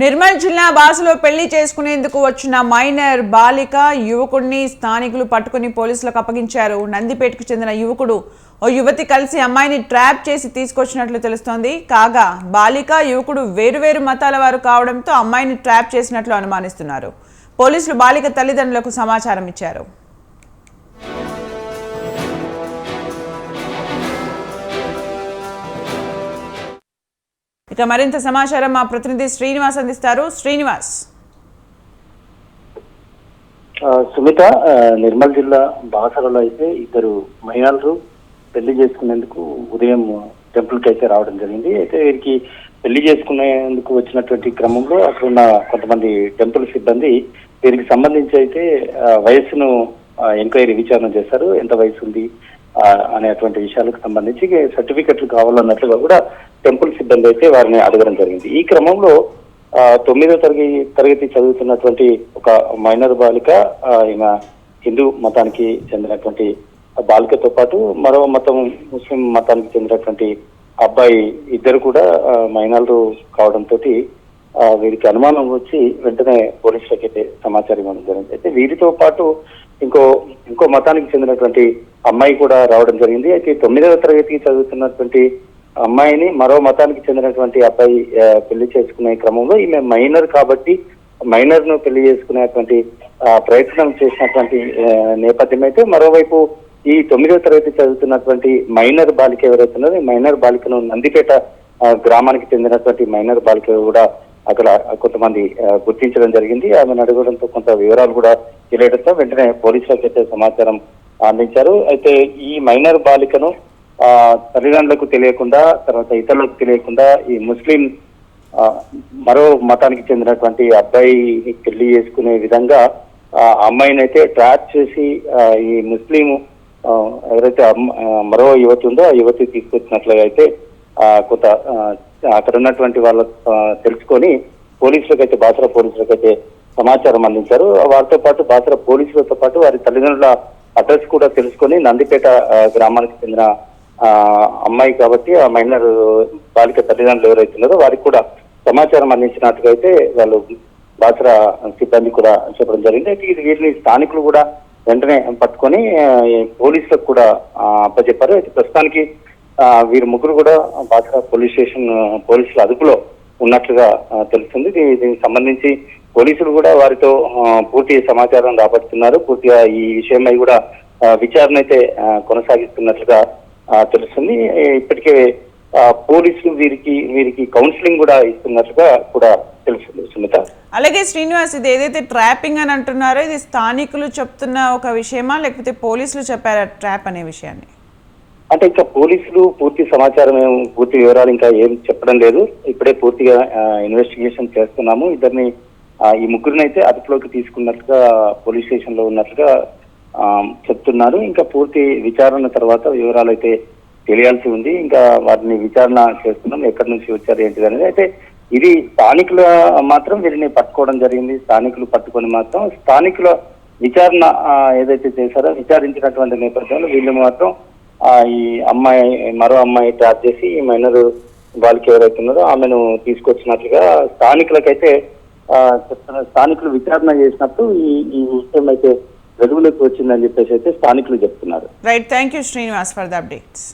నిర్మల్ జిల్లా బాసులో పెళ్ళి చేసుకునేందుకు వచ్చిన మైనర్ బాలిక యువకుడిని స్థానికులు పట్టుకుని పోలీసులకు అప్పగించారు. నందిపేటకు చెందిన యువకుడు ఓ యువతి కలిసి అమ్మాయిని ట్రాప్ చేసి తీసుకొచ్చినట్లు తెలుస్తోంది. కాగా బాలిక యువకుడు వేరువేరు మతాల వారు కావడంతో అమ్మాయిని ట్రాప్ చేసినట్లు అనుమానిస్తున్నారు. పోలీసులు బాలిక తల్లిదండ్రులకు సమాచారం ఇచ్చారు. ఇక మరింత సమాచారం మా ప్రతినిధి శ్రీనివాస్ అందిస్తారు. శ్రీనివాస్. ఆ, సుమిత నిర్మల్ జిల్లా బాసరలో అయితే ఇద్దరు మహిళలు పెళ్ళి చేసుకునేందుకు ఉదయం టెంపుల్కి అయితే రావడం జరిగింది. అయితే వీరికి పెళ్ళి చేసుకునేందుకు వచ్చినటువంటి క్రమంలో అక్కడ ఉన్న కొంతమంది టెంపుల్ సిబ్బంది వీరికి సంబంధించి అయితే వయస్సును ఎంక్వైరీ విచారణ చేశారు. ఎంత వయసు ఉంది? అనేటువంటి విషయాలకు సంబంధించి సర్టిఫికెట్లు కావాలన్నట్లుగా కూడా టెంపుల్ సిబ్బంది అయితే వారిని అడగడం జరిగింది. ఈ క్రమంలో ఆ, తొమ్మిదో తరగతి తరగతి చదువుతున్నటువంటి ఒక మైనర్ బాలిక ఆ, ఈమె హిందూ మతానికి చెందినటువంటి ఆ బాలికతో పాటు మరో మతం ముస్లిం మతానికి చెందినటువంటి అబ్బాయి ఇద్దరు కూడా మైనర్లు కావడంతో వీరికి అనుమానం వచ్చి వెంటనే పోలీసులకి అయితే సమాచారం ఇవ్వడం జరిగింది. అయితే వీరితో పాటు ఇంకో ఇంకో మతానికి చెందినటువంటి అమ్మాయి కూడా రావడం జరిగింది. అయితే తొమ్మిదవ తరగతికి చదువుతున్నటువంటి అమ్మాయిని మరో మతానికి చెందినటువంటి అబ్బాయి పెళ్ళి చేసుకునే క్రమంలో ఈమె మైనర్ కాబట్టి మైనర్ను పెళ్ళి చేసుకునేటువంటి ఆ, ప్రయత్నం చేసినటువంటి నేపథ్యం అయితే మరోవైపు ఈ తొమ్మిదవ తరగతి చదువుతున్నటువంటి మైనర్ బాలిక ఎవరైతే ఉన్నారో ఈ మైనర్ బాలికను నందిపేట గ్రామానికి చెందినటువంటి మైనర్ బాలిక కూడా అక్కడ కొంతమంది గుర్తించడం జరిగింది. ఆమెను అడగడంతో కొంత వివరాలు కూడా తెలియడంతో వెంటనే పోలీసులకు అయితే సమాచారం అందించారు. అయితే ఈ మైనర్ బాలికను ఆ తల్లిదండ్రులకు తెలియకుండా తర్వాత ఇతరులకు తెలియకుండా ఈ ముస్లిం మరో మతానికి చెందినటువంటి అబ్బాయి పెళ్ళి చేసుకునే విధంగా ఆ అమ్మాయిని అయితే ట్రాప్ చేసి ఈ ముస్లిం ఎవరైతే మరో యువతి ఉందో ఆ యువతి తీసుకొచ్చినట్లుగా అయితే ఆ, కొంత అక్కడ ఉన్నటువంటి వాళ్ళ తెలుసుకొని పోలీసులకైతే బాసరా బాసర అయితే సమాచారం అందించారు. వారితో పాటు బాసర పోలీసులతో పాటు వారి తల్లిదండ్రుల అడ్రస్ కూడా తెలుసుకొని నందిపేట గ్రామానికి చెందిన అమ్మాయి కాబట్టి ఆ మైనర్ బాలిక తల్లిదండ్రులు ఎవరైతే ఉన్నారో వారికి కూడా సమాచారం అందించినట్టుగా అయితే వాళ్ళు బాసర సిబ్బంది కూడా చెప్పడం జరిగింది. అయితే ఇది వీటిని స్థానికులు కూడా వెంటనే పట్టుకొని పోలీసులకు కూడా అప్పచెప్పారు అయితే ప్రస్తుతానికి వీరు ముగ్గురు కూడా బాసర పోలీస్ స్టేషన్ పోలీసుల అదుపులో ఉన్నట్లుగా తెలుస్తుంది. దీనికి సంబంధించి పోలీసులు కూడా వారితో పూర్తి సమాచారం రాబడుతున్నారు. పూర్తిగా ఈ విషయమై కూడా విచారణ అయితే కొనసాగిస్తున్నట్లుగా తెలుస్తుంది. ఇప్పటికే పోలీసులు వీరికి వీరికి కౌన్సిలింగ్ కూడా ఇస్తున్నట్లుగా కూడా తెలుస్తుంది సుమిత. అలాగే శ్రీనివాస్ ఇది ఏదైతే ట్రాపింగ్ అని అంటున్నారో ఇది స్థానికులు చెప్తున్న ఒక విషయమా? లేకపోతే పోలీసులు చెప్పారా ట్రాప్ అనే విషయాన్ని? అంటే ఇంకా పోలీసులు పూర్తి సమాచారం ఏం పూర్తి వివరాలు ఇంకా ఏం చెప్పడం లేదు. ఇప్పుడే పూర్తిగా ఇన్వెస్టిగేషన్ చేస్తున్నాము. ఇద్దరిని ఈ ముగ్గురిని అయితే అదుపులోకి తీసుకున్నట్లుగా పోలీస్ స్టేషన్లో ఉన్నట్లుగా ఆ, చెప్తున్నారు. ఇంకా పూర్తి విచారణ తర్వాత వివరాలు అయితే తెలియాల్సి ఉంది. ఇంకా వాటిని విచారణ చేస్తున్నాం. ఎక్కడి నుంచి వచ్చారు ఏంటిది అనేది. అయితే ఇది స్థానికుల మాత్రం వీరిని పట్టుకోవడం జరిగింది. స్థానికులు పట్టుకొని మాత్రం స్థానికుల విచారణ ఏదైతే చేశారో విచారించినటువంటి నేపథ్యంలో వీళ్ళు మాత్రం ఆ ఈ అమ్మాయి మరో అమ్మాయి ట్రాప్ చేసి ఈ మైనర్ వాళ్ళకి ఎవరైతే ఉన్నారో ఆమెను తీసుకొచ్చినట్లుగా స్థానికులకైతే చెప్తున్న స్థానికులు విచారణ చేసినప్పుడు ఈ ఈ విషయం అయితే వెలుగులోకి వచ్చిందని చెప్పేసి అయితే స్థానికులు చెప్తున్నారు. Right thank you Srinivas for the updates